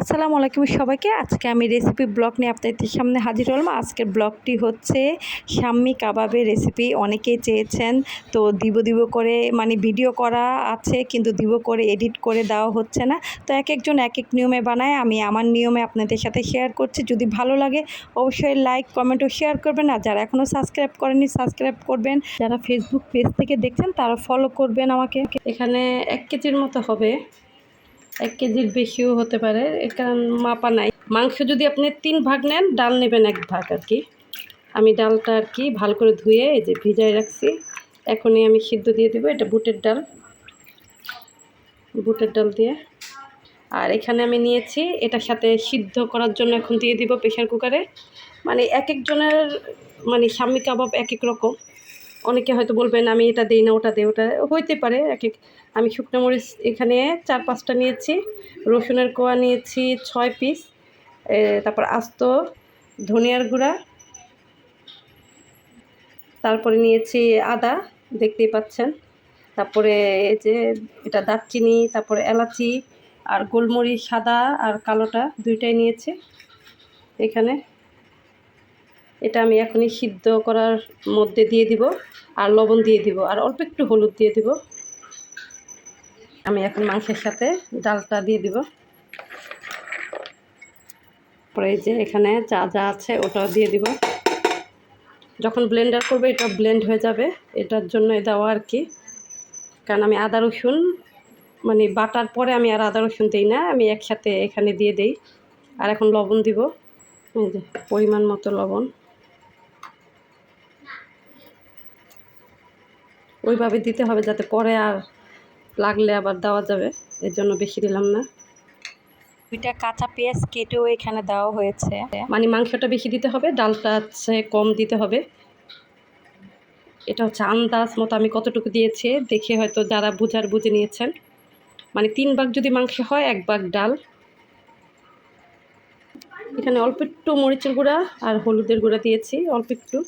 আসসালামু আলাইকুম সবাইকে। আজকে আমি রেসিপি ব্লগ নিয়ে আপনাদের সামনে হাজির হলাম। আজকের ব্লগটি হচ্ছে শাম্মি কাবাবের রেসিপি অনেকেই চেয়েছেন, তো দিব দিব করে মানে ভিডিও করা আছে, কিন্তু দিব করে এডিট করে দেওয়া হচ্ছে না। তো এক একজন এক এক নিয়মে বানায়। আমি আমার নিয়মে আপনাদের সাথে শেয়ার করছি। যদি ভালো লাগে, অবশ্যই লাইক কমেন্ট ও শেয়ার করবেন। আর যারা এখনও সাবস্ক্রাইব করেনি সাবস্ক্রাইব করবেন। যারা ফেসবুক পেজ থেকে দেখছেন, তারা ফলো করবেন আমাকে। এখানে এক কেজির মতো হবে। এক কেজির বেশিও হতে পারে কারণ মাপা নাই। মাংস যদি আপনি তিন ভাগ নেন, ডাল নেবেন এক ভাগ আর কি। আমি ডালটা আর কি ভালো করে ধুয়ে এই যে ভিজায় রাখছি। এখনই আমি সিদ্ধ দিয়ে দেবো, এটা বুটের ডাল। বুটের ডাল দিয়ে। আর এখানে আমি নিয়েছি, এটার সাথে সিদ্ধ করার জন্য এখন দিয়ে দিব প্রেশার কুকারে। মানে এক একজনের মানে স্বামী কাবাব এক এক রকম। অনেকে হয়তো বলবেন, আমি এটা দিই না, ওটা দিই। ওটা হইতে পারে, এক এক, আমি শুকনো মরিচ এখানে চার পাঁচটা নিয়েছি, রসুনের কোয়া নিয়েছি ছয় পিস তারপর আস্ত ধনিয়ার গুঁড়া, তারপরে নিয়েছি আদা, দেখতেই পাচ্ছেন, তারপরে এই যে এটা দারচিনি, তারপরে এলাচি আর গোলমরিচ সাদা আর কালোটা দুইটাই নিয়েছি এখানে। এটা আমি এখনই সিদ্ধ করার মধ্যে দিয়ে দিব আর লবণ দিয়ে দিব আর অল্প একটু হলুদ দিয়ে দিব। আমি এখন মাংসের সাথে ডালটা দিয়ে দিব। পরে যে এখানে যা যা আছে ওটাও দিয়ে দিব। যখন ব্লেন্ডার করবে এটা ব্লেন্ড হয়ে যাবে। এটার জন্য দেওয়া আর কি। কারণ আমি আদা, রসুন মানে বাটার পরে আমি আর আদা, রসুন দিই না। আমি একসাথে এখানে দিয়ে দিই। আর এখন লবণ দিব। পরিমাণ মতো লবণ। ওইভাবে দিতে হবে যাতে পরে আর লাগলে আবার দেওয়া যাবে। এর জন্য বেশি দিলাম না। দুইটা কাঁচা পেঁয়াজ কেটেও এখানে দেওয়া হয়েছে। মানে মাংসটা বেশি দিতে হবে ডালটা হচ্ছে কম দিতে হবে। এটা হচ্ছে আন্দাজ মতো আমি কতটুকু দিয়েছি দেখে হয়তো যারা বুঝার বুঝে নিয়েছেন। মানে তিন ভাগ যদি মাংস হয় এক ভাগ ডাল। এখানে অল্প একটু মরিচের গুঁড়া আর হলুদের গুঁড়া দিয়েছি অল্প একটু।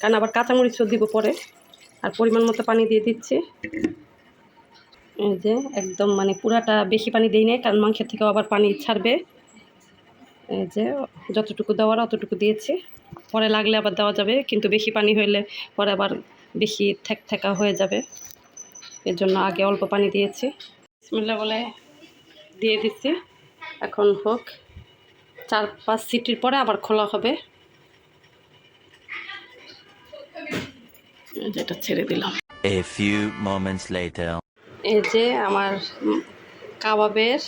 কারণ আবার কাঁচা মরিচও দিব পরে। আর পরিমাণ মতো পানি দিয়ে দিচ্ছি। এই যে একদম মানে পুরাটা বেশি পানি দিই নাই, কারণ মাংসের থেকেও আবার পানি ছাড়বে। এই যে যতটুকু দেওয়ার অতটুকু দিয়েছি। পরে লাগলে আবার দেওয়া যাবে, কিন্তু বেশি পানি হইলে পরে আবার বেশি থেক থেকা হয়ে যাবে। এর জন্য আগে অল্প পানি দিয়েছি। বিসমিল্লা বলে দিয়ে দিচ্ছি। এখন হোক, চার পাঁচ সিটির পরে আবার খোলা হবে। যেটা ছেড়ে দিলাম। এ few moments later. এই যে আমার কাবাবের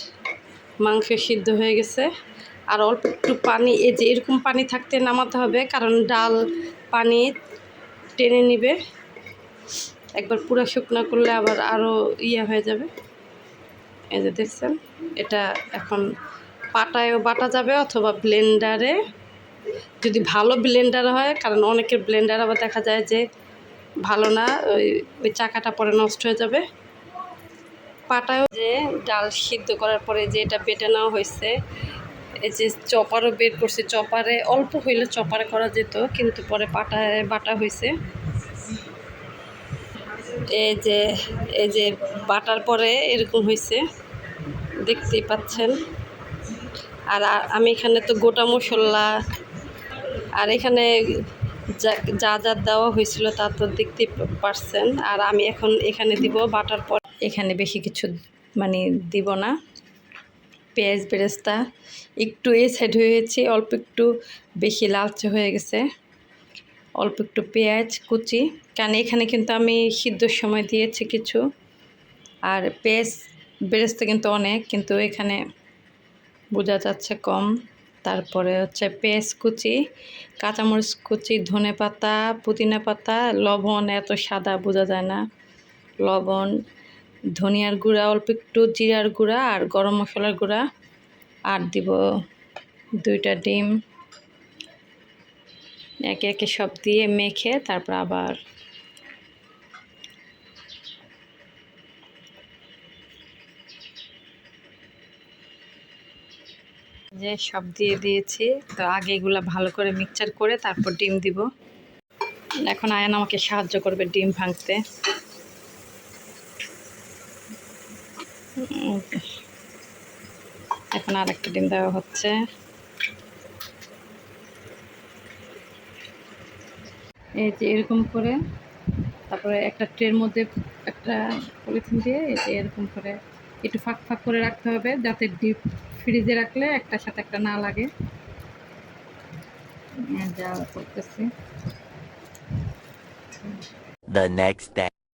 মাংস সিদ্ধ হয়ে গেছে। আর অল্প একটু পানি এই যে এরকম পানি থাকতে নামাতে হবে কারণ ডাল পানি টেনে নিবে। একবার পুরো শুকনো করলে আবার আরও ইয়ে হয়ে যাবে। এই যে দেখছেন এটা এখন পাটায়ও বাটা যাবে অথবা ব্লেন্ডারে যদি ভালো ব্লেন্ডার হয় কারণ অনেকের ব্লেন্ডার আবার দেখা যায় যে ভালো না, ওই ওই চাকাটা পরে নষ্ট হয়ে যাবে। পাটায়ও যে ডাল সিদ্ধ করার পরে যে এটা বেটে নেওয়া হয়েছে, এই যে চপারও বের করছে, চপারে অল্প হইলে চপারে করা যেত, কিন্তু পরে পাটায় বাটা হয়েছে। এই যে এই যে বাটার পরে এরকম হয়েছে, দেখতেই পাচ্ছেন। আর আমি এখানে তো গোটা মশলা, আর এখানে যা যা যা দেওয়া হয়েছিল তা তো দেখতে পারছেন। আর আমি এখন এখানে দিব বাটার পর। এখানে বেশি কিছু মানে দিব না। পেঁয়াজ বেরেস্তা। একটু এই সাইড হয়েছে, অল্প একটু বেশি লালচে হয়ে গেছে। অল্প একটু পেঁয়াজ, কুচি। কারণ এখানে কিন্তু আমি সিদ্ধর সময় দিয়েছি কিছু। আর পেঁয়াজ বেরেস্তা কিন্তু অনেক, কিন্তু এখানে বোঝা যাচ্ছে কম। তারপরে হচ্ছে পেঁয়াজ কুচি, কাঁচামরিচ কুচি, ধনে পাতা, পুদিনা পাতা, লবণ, এত সাদা বোঝা যায় না। লবণ, ধনিয়ার গুঁড়া, অল্প একটু জিরার গুঁড়া আর গরম মশলার গুঁড়া আর দিব দুইটা ডিম। একে একে সব দিয়ে মেখে তারপর আবার যে সব দিয়ে দিয়েছি। তো আগে এগুলো ভালো করে মিক্সচার করে তারপর ডিম দিব। এখন আয়ান আমাকে সাহায্য করবে ডিম ভাঙতে। এখন আর একটা ডিম দেওয়া হচ্ছে। এই যে এরকম করে, তারপরে একটা ট্রের মধ্যে একটা পলিথিন দিয়ে এই যে এরকম করে একটু ফাঁক ফাঁক করে রাখতে হবে যাতে ডিপ ফ্রিজে রাখলে একটার সাথে একটা না লাগে। যা করতেছি.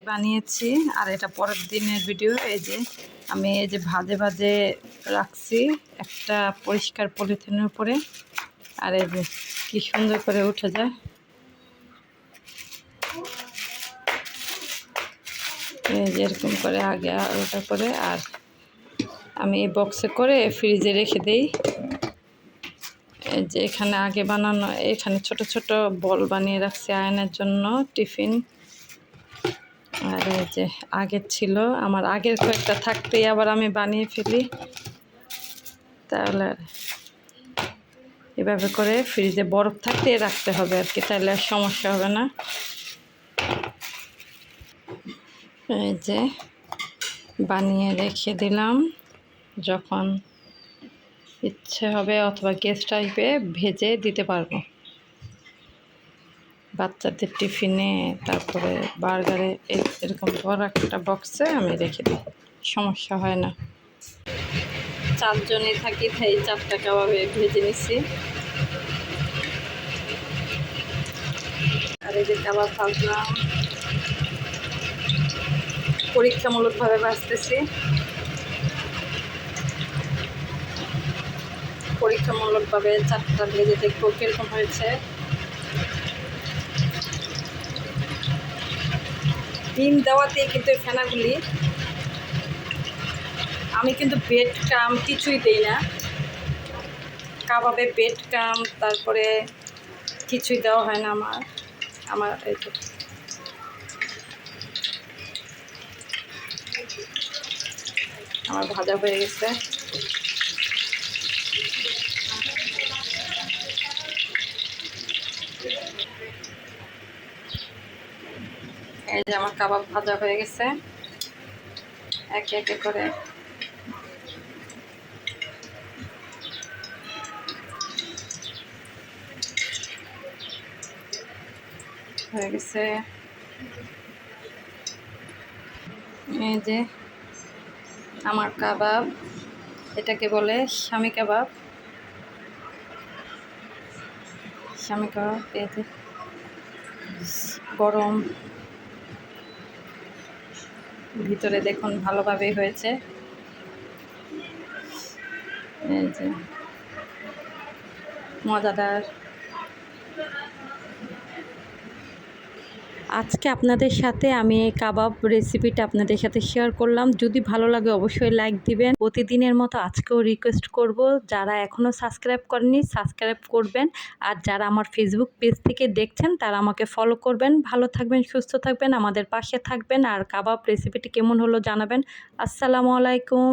বানিয়েছি আর এটা পরের দিনের ভিডিও এই যে আমি এই যে ভাজে ভাজে রাখছি একটা পরিষ্কার পলিথিনের উপরে। আর এই যে কি সুন্দর করে উঠে যায়। এই যে এরকম করে আগে আর ওটা করে আর আমি এই বক্সে করে ফ্রিজে রেখে দিই। এই যে এখানে আগে বানানো, এখানে ছোট ছোট বল বানিয়ে রাখছি আয়নের জন্য, টিফিন। আর এই যে আগের ছিল, আমার আগের কয়েকটা থাকতেই আবার আমি বানিয়ে ফেলি। তাহলে এভাবে করে ফ্রিজে বরফ থাকতে রাখতে হবে আর কি, তাহলে আর সমস্যা হবে না। এই যে বানিয়ে রেখে দিলাম। যখন ইচ্ছে হবে অথবা গেস্ট টাইপে ভেজে দিতে পারব। বাচ্চাদের টিফিনে, তারপরে বার্গারে এরকম বড় একটা বক্সে আমি রেখে দিই। সমস্যা হয় না। চারজনে থাকি, তাই চারটা কাবাবে ভেজে নিছি। আর এই যে কাবাব ভাজলাম। পরীক্ষামূলকভাবে বাঁচতেছি পরীক্ষামূলকভাবে চারটা ভেজে দেখব কীরকম হয়েছে। ডিম দেওয়াতে কিন্তু এই ফেনাগুলি, আমি কিন্তু বেড কাম কিছুই দেই না। কাবাবে বেড কাম তারপরে কিছুই দেওয়া হয় না আমার আমার এই আমার ভাজা হয়ে গেছে। যে আমার কাবাব ভাজা হয়ে গেছে। একে একে করে। হয়ে গেছে। এই যে আমার কাবাব, এটাকে বলে স্বামী কাবাব। স্বামী কাবাব, এই যে গরম ভিতরে দেখুন ভালোভাবে হয়েছে। মজাদার। আজকে আপনাদের সাথে আমি এই কাবাব রেসিপিটা আপনাদের সাথে শেয়ার করলাম। যদি ভালো লাগে অবশ্যই লাইক দিবেন। প্রতিদিনের মতো আজকেও রিকোয়েস্ট করব। যারা এখনও সাবস্ক্রাইব করেননি সাবস্ক্রাইব করবেন। আর যারা আমার ফেসবুক পেজ থেকে দেখছেন, তারা আমাকে ফলো করবেন। ভালো থাকবেন, সুস্থ থাকবেন, আমাদের পাশে থাকবেন। আর কাবাব রেসিপিটি কেমন হলো জানাবেন। আসসালামু আলাইকুম।